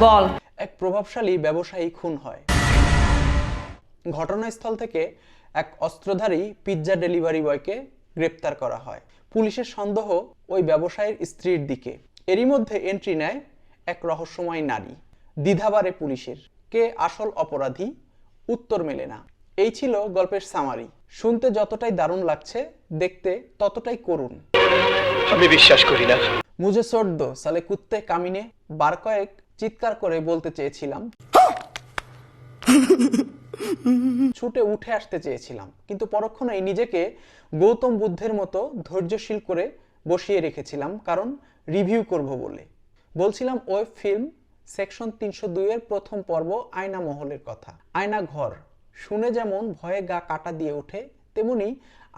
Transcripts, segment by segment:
বল। এক প্রভাবশালী ব্যবসায়ী খুন হয়। ঘটনাস্থল থেকে এক অস্ত্রধারী পিৎজা ডেলিভারি বয়কে গ্রেপ্তার করা হয়। পুলিশের সন্দেহ ওই ব্যবসায়ীর স্ত্রীর দিকে। এরই মধ্যে এন্ট্রি নেয় এক রহস্যময় নারী। দ্বিধাবারে পুলিশের। কে আসল অপরাধী? উত্তর মেলে না। এই ছিল গল্পের সামারি শুনতে যতটাই দারুণ লাগছে দেখতে ততটাই করুণ আমি বিশ্বাস করি না। মুঝে ছোট দো সালে কুত্তে কামিনে বার কয়েক চিৎকার করে বলতে চেয়েছিলাম। ছুটে উঠে আসতে চেয়েছিলাম। কিন্তু পরক্ষণেই নিজেকে গৌতম বুদ্ধের মতো ধৈর্যশীল করে বসিয়ে রেখেছিলাম, কারণ রিভিউ করব বলে। বলছিলাম, ওয়েব ফিল্ম, সেকশন তিনশো দুইয়ের প্রথম পর্ব আয়না মহলের কথা। আয়না ঘর শুনে যেমন ভয়ে গা কাটা দিয়ে ওঠে তেমনি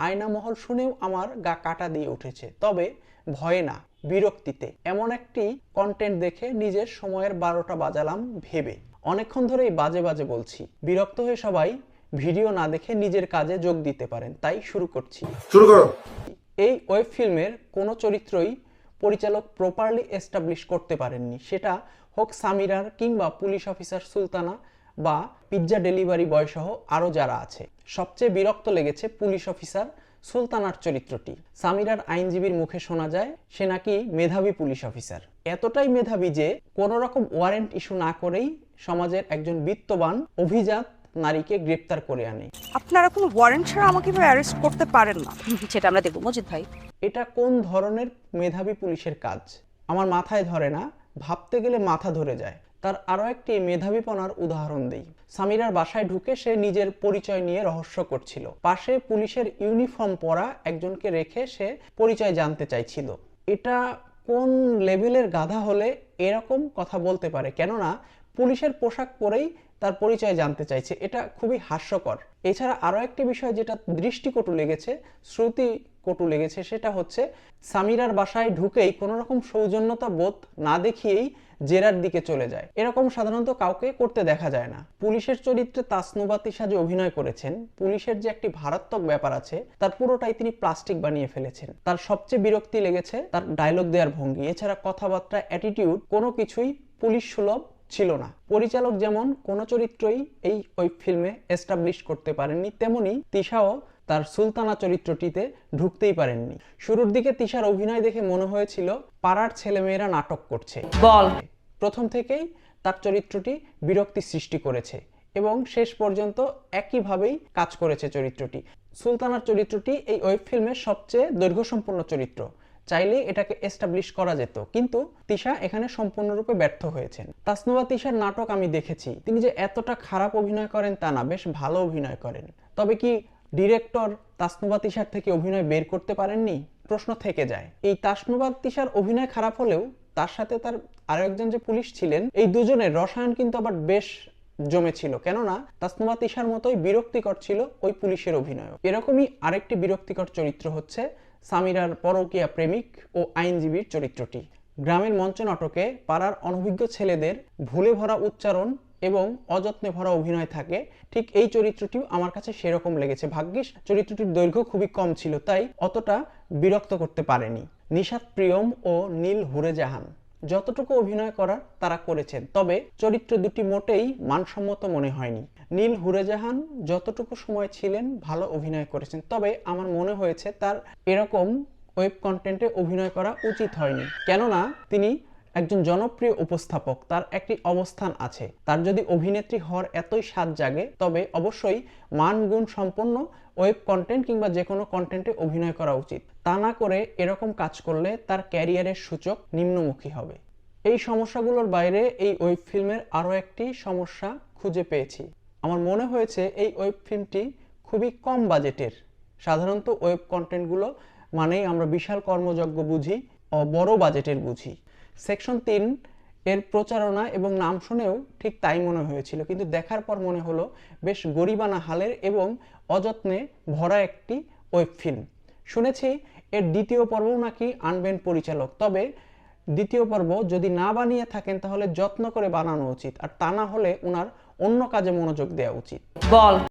আয়না মহল শুনেও আমার গা কাটা দিয়ে উঠেছে। তবে ভয়ে না বিরক্তিতে। এমন একটি কন্টেন্ট দেখে নিজের সময়ের বারোটা বাজালাম ভেবে। অনেকক্ষণ ধরেই বাজে বাজে বলছি বিরক্ত হয়ে সবাই ভিডিও না দেখে নিজের কাজে যোগ দিতে পারেন তাই শুরু করছি। শুরু করো। এই ওয়েব ফিল্মের কোনো চরিত্রই পরিচালক প্রপারলি এস্টাবলিশ করতে পারেননি সেটা হোক সামিরার কিংবা পুলিশ অফিসার সুলতানা বা পিৎজা ডেলিভারি বয় সহ আরও যারা আছে। সবচেয়ে বিরক্ত লেগেছে পুলিশ অফিসার সুলতানার চরিত্রটি। সামিরার আইনজীবীর মুখে শোনা যায় সে নাকি মেধাবী পুলিশ অফিসার। এতটাই মেধাবী যে কোনো রকম ওয়ারেন্ট ইস্যু না করেই সমাজের একজন বিত্তবান অভিজাত নারীকে গ্রেপ্তার করে আনে। আপনারা কোনো ওয়ারেন্ট ছাড়া আমাকে এভাবে অ্যারেস্ট করতে পারেন না। সেটা আমরা দেখব মজিদ ভাই। এটা কোন ধরনের মেধাবী পুলিশের কাজ? আমার মাথায় ধরে না ভাবতে গেলে মাথা ধরে যায়। তার আরও একটি মেধাবীপনার উদাহরণ দেই। সামিরার বাসায় ঢুকে সে নিজের পরিচয় নিয়ে রহস্য করছিল। পাশে পুলিশের ইউনিফর্ম পরা একজনকে রেখে সে পরিচয় জানতে চাইছিল। এটা কোন লেভেলের গাধা হলে এরকম কথা বলতে পারে? কেননা পুলিশের পোশাক পরেই তার পরিচয় জানতে চাইছে। এটা খুবই হাস্যকর। এছাড়া আরও একটি বিষয় যেটা দৃষ্টিকটু লেগেছে শ্রুতি কটু লেগেছে, সেটা হচ্ছে সামিরার বাসায় ঢুকেই কোনো রকম সৌজন্যতা বোধ না দেখিয়েই জেরার দিকে চলে যায়। এরকম সাধারণত কাউকে করতে দেখা যায় না। পুলিশের চরিত্রে তাসনুবা তিশা যে অভিনয় করেছেন, পুলিশের যে একটি ভারাত্মক ব্যাপার আছে, তার পুরোটাই তিনি প্লাস্টিক বানিয়ে ফেলেছেন। তার সবচেয়ে বিরক্তি লেগেছে তার ডায়লগ দেওয়ার ভঙ্গি। এছাড়া কথাবার্তা অ্যাটিটিউড কোনো কিছুই পুলিশ সুলভ ছিল না। পরিচালক যেমন কোনো চরিত্রই এই ওই ফিল্মে এস্টাবলিশ করতে পারেননি, তেমনি তিশাও তার সুলতানা চরিত্রটিতে ঢুকতেই পারেননি। শুরুর দিকে তিশার অভিনয় দেখে মনে হয়েছিল পাড়ার ছেলেমেয়েরা নাটক করছে। বল। প্রথম থেকেই তার চরিত্রটি বিরক্তি সৃষ্টি করেছে এবং শেষ পর্যন্ত একইভাবেই কাজ করেছে চরিত্রটি। সুলতানার চরিত্রটি এই ওয়েব ফিল্মের সবচেয়ে দৈর্ঘ্যসম্পন্ন চরিত্র। চাইলে এটাকে এস্টাবলিশ করা যেত। কিন্তু তিশা এখানে সম্পূর্ণরূপে ব্যর্থ হয়েছেন। তাসনুবা তিশার নাটক আমি দেখেছি। তিনি যে এতটা খারাপ অভিনয় করেন তা না বেশ ভালো অভিনয় করেন। তবে কি ডিরেক্টর তাসনুবা তিশার থেকে অভিনয় বের করতে পারেননি? প্রশ্ন থেকে যায়। এই তাসনুবা তিশার অভিনয় খারাপ হলেও তার সাথে তার আরও একজন যে পুলিশ ছিলেন, এই দুজনের রসায়ন কিন্তু আবার বেশ জমেছিল। কেননা তাসনুমা তিশার মতোই বিরক্তিকর ছিল ওই পুলিশের অভিনয় এরকমই আরেকটি বিরক্তিকর চরিত্র হচ্ছে সামিরার পরকিয়া প্রেমিক ও আইনজীবীর চরিত্রটি। গ্রামের মঞ্চ নাটকে পাড়ার অনভিজ্ঞ ছেলেদের ভুলে ভরা উচ্চারণ এবং অযত্নে ভরা অভিনয় থাকে, ঠিক এই চরিত্রটিও আমার কাছে সেরকম লেগেছে। ভাগ্যিস চরিত্রটির দৈর্ঘ্য খুবই কম ছিল, তাই অতটা বিরক্ত করতে পারেনি। নিশাত প্রিয়ম ও নীল হুরে জাহান যতটুকু অভিনয় করার তারা করেছেন, তবে চরিত্র দুটি মোটেই মানসম্মত মনে হয়নি। নীল হুরেজাহান যতটুকু সময় ছিলেন ভালো অভিনয় করেছেন, তবে আমার মনে হয়েছে তার এরকম ওয়েব কন্টেন্টে অভিনয় করা উচিত হয়নি। কেননা তিনি একজন জনপ্রিয় উপস্থাপক, তার একটি অবস্থান আছে। তার যদি অভিনেত্রী হওয়ার এতই স্বাদ জাগে, তবে অবশ্যই মান গুণ সম্পন্ন ওয়েব কন্টেন্ট কিংবা যে কোনো কন্টেন্টে অভিনয় করা উচিত। তা না করে এরকম কাজ করলে তার ক্যারিয়ারের সূচক নিম্নমুখী হবে। এই সমস্যাগুলোর বাইরে এই ওয়েব ফিল্মের আরও একটি সমস্যা খুঁজে পেয়েছি। আমার মনে হয়েছে এই ওয়েব ফিল্মটি খুবই কম বাজেটের। সাধারণত ওয়েব কন্টেন্টগুলো মানেই আমরা বিশাল কর্মযজ্ঞ বুঝি, ও বড় বাজেটের বুঝি। সেকশন তিন এর প্রচারণা এবং নাম শুনেও ঠিক তাই মনে হয়েছিল। কিন্তু দেখার পর মনে হলো, বেশ গরিবানা হালের এবং অযত্নে ভরা একটি ওয়েব ফিল্ম। শুনেছি, এর দ্বিতীয় পর্বও নাকি আনবেন পরিচালক। তবে দ্বিতীয় পর্ব যদি না বানিয়ে থাকেন, তাহলে যত্ন করে বানানো উচিত। আর তা না হলে ওনার অন্য কাজে মনোযোগ দেওয়া উচিত। বল।